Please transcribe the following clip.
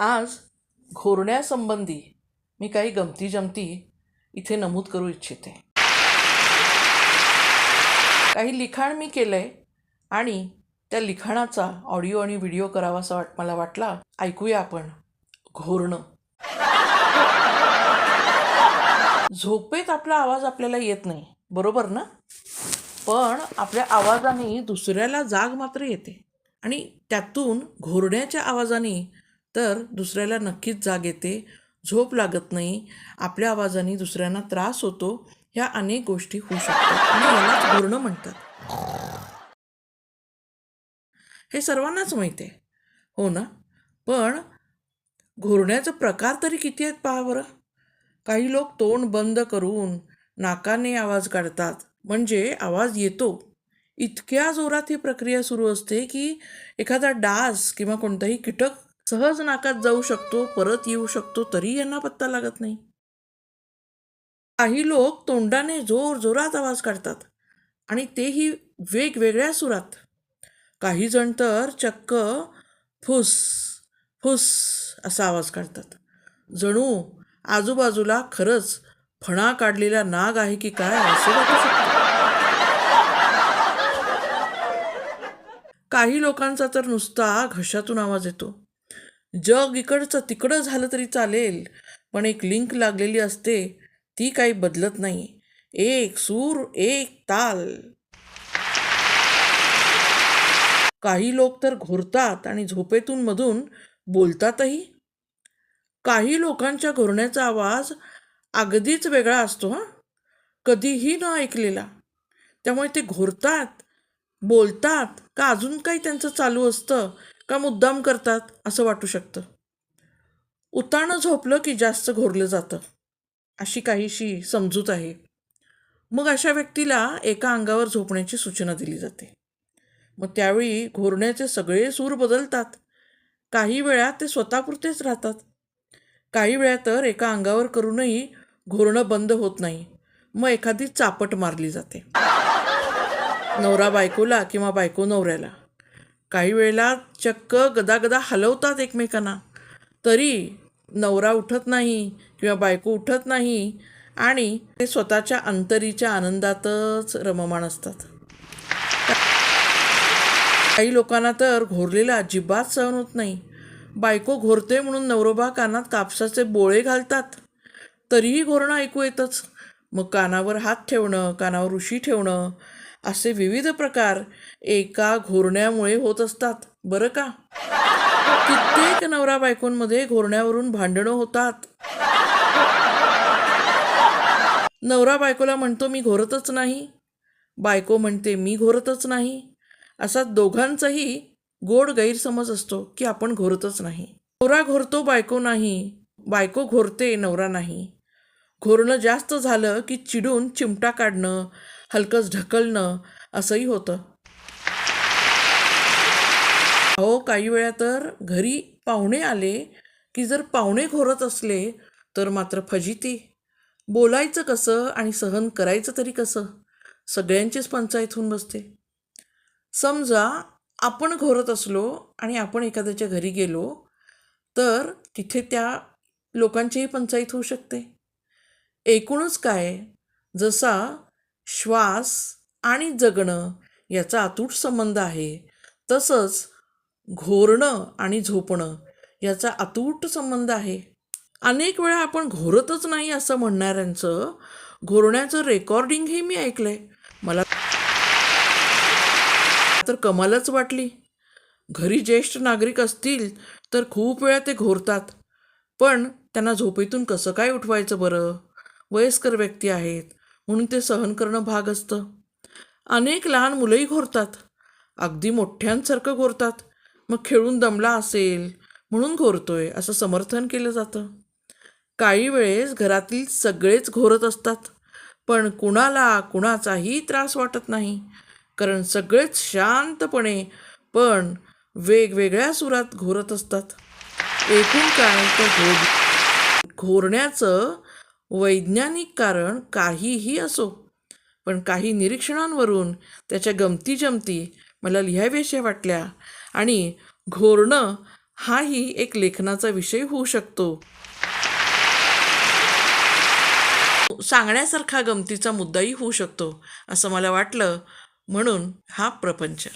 आज घोरण्यासंबंधी मी काही गमती जमती इथे नमूद करू इच्छिते. काही लिखाण मी केलं आहे आणि त्या लिखाणाचा ऑडिओ आणि व्हिडिओ करावासा वाट मला वाटला ऐकूया आपण. घोरणं. झोपेत आपला आवाज आपल्याला येत नाही. बरोबर ना? पण आपल्या आवाजाने दुसऱ्याला जाग मात्र येते. आणि त्यातून घोरण्याच्या आवाजाने तर दुसऱ्याला नक्कीच जाग येते झोप लागत नाही आपल्या आवाजाने दुसऱ्यांना त्रास होतो ह्या अनेक गोष्टी होऊ शकतात आणि यालाच घोरणं म्हणतात. हे सर्वांनाच माहिती आहे. हो ना? पण घोरण्याचे प्रकार तरी किती आहेत पहा बरं. काही लोक तोंड बंद करून नाकाने आवाज काढतात म्हणजे आवाज येतो. इतक्या जोरात ही प्रक्रिया सुरू असते की एखादा डास किंवा कोणताही कीटक सहज नाकात जाऊ शकतो परत येऊ शकतो तरी यांना पत्ता लागत नाही. काही लोक तोंडाने जोर जोरात आवाज काढतात आणि तेही वेगवेगळ्या सुरात. काही जण तर चक्क फुस फुस असा आवाज काढतात. जणू आजूबाजूला खरंच फणा काढलेला नाग आहे की काय असे वाटू काही लोकांचा तर नुसता घशातून आवाज येतो. जग इकडचं तिकडं झालं तरी चालेल पण एक लिंक लागलेली असते ती काही बदलत नाही. एक सूर एक ताल. काही लोक तर घोरतात आणि झोपेतून मधून बोलतातही. काही लोकांच्या घोरण्याचा आवाज अगदीच वेगळा असतो हां. कधीही न ऐकलेला. त्यामुळे ते घोरतात बोलतात का अजून काही त्यांचं चालू असतं का मुद्दाम करतात असं वाटू शकतं? उताणं झोपलं की जास्त घोरलं जातं अशी काहीशी समजूत आहे. मग अशा व्यक्तीला एका अंगावर झोपण्याची सूचना दिली जाते. मग त्यावेळी घोरण्याचे सगळे सूर बदलतात. काही वेळा ते स्वतःपुरतेच राहतात. काही वेळा तर एका अंगावर करूनही घोरणं बंद होत नाही. मग एखादी चापट मारली जाते. नवरा बायकोला किंवा बायको नवऱ्याला. काही वेळेला चक्क गदागदा हलवतात एकमेकांना. तरी नवरा उठत नाही किंवा बायको उठत नाही आणि ते स्वतःच्या अंतरीच्या आनंदातच रममाण असतात. काही लोकांना तर घोरलेला अजिबात सहन होत नाही. बायको घोरते म्हणून नवरोबा कानात कापसाचे बोळे घालतात. तरीही घोरणं ऐकू येतच. मग कानावर हात ठेवणं कानावर उशी ठेवणं असे विविध प्रकार एका घोरण्यामुळे होत असतात. बरं का? कित्येक नवरा बायकोंमध्ये घोरण्यावरून भांडणं होतात. नवरा बायकोला म्हणतो मी घोरतच नाही. बायको म्हणते मी घोरतच नाही. असा दोघांचाही गोड गैरसमज असतो की आपण घोरतच नाही. नवरा घोरतो बायको नाही. बायको घोरते नवरा नाही. घोरणं जास्त झालं की चिडून चिमटा काढणं हलकंच ढकलणं असंही होतं. अहो काही वेळा तर घरी पाहुणे आले की जर पाहुणे घोरत असले तर मात्र फजिती. बोलायचं कसं आणि सहन करायचं तरी कसं? सगळ्यांचीच पंचायत होऊन बसते. समजा आपण घोरत असलो आणि आपण एखाद्याच्या घरी गेलो तर तिथे त्या लोकांचीही पंचायत होऊ शकते. एकूणच काय? जसा श्वास आणि जगणं याचा अतूट संबंध आहे तसंच घोरणं आणि झोपणं याचा अतूट संबंध आहे. अनेक वेळा आपण घोरतच नाही असं म्हणणाऱ्यांचं घोरण्याचं रेकॉर्डिंगही मी ऐकलंय. मला तर कमालच वाटली. घरी ज्येष्ठ नागरिक असतील तर खूप वेळा ते घोरतात. पण त्यांना झोपेतून कसं काय उठवायचं बरं? वयस्कर व्यक्ती आहेत. म्हणून ते सहन करणं भाग असतं. अनेक लहान मुलंही घोरतात. अगदी मोठ्यांसारखं घोरतात. मग खेळून दमला असेल म्हणून घोरतोय असं समर्थन केलं जातं. काही वेळेस घरातील सगळेच घोरत असतात. पण कुणाला कुणाचाही त्रास वाटत नाही. कारण सगळेच शांतपणे पण वेगवेगळ्या सुरात घोरत असतात. एकूण काय तर घोर घोरण्याचं वैज्ञानिक कारण काहीही असो पण काही निरीक्षणांवरून त्याच्या गमती जमती मला लिहाव्याशा वाटल्या आणि घोरणं हाही एक लेखनाचा विषय होऊ शकतो. सांगण्यासारखा गमतीचा मुद्दाही होऊ शकतो असं मला वाटलं म्हणून हा प्रपंच.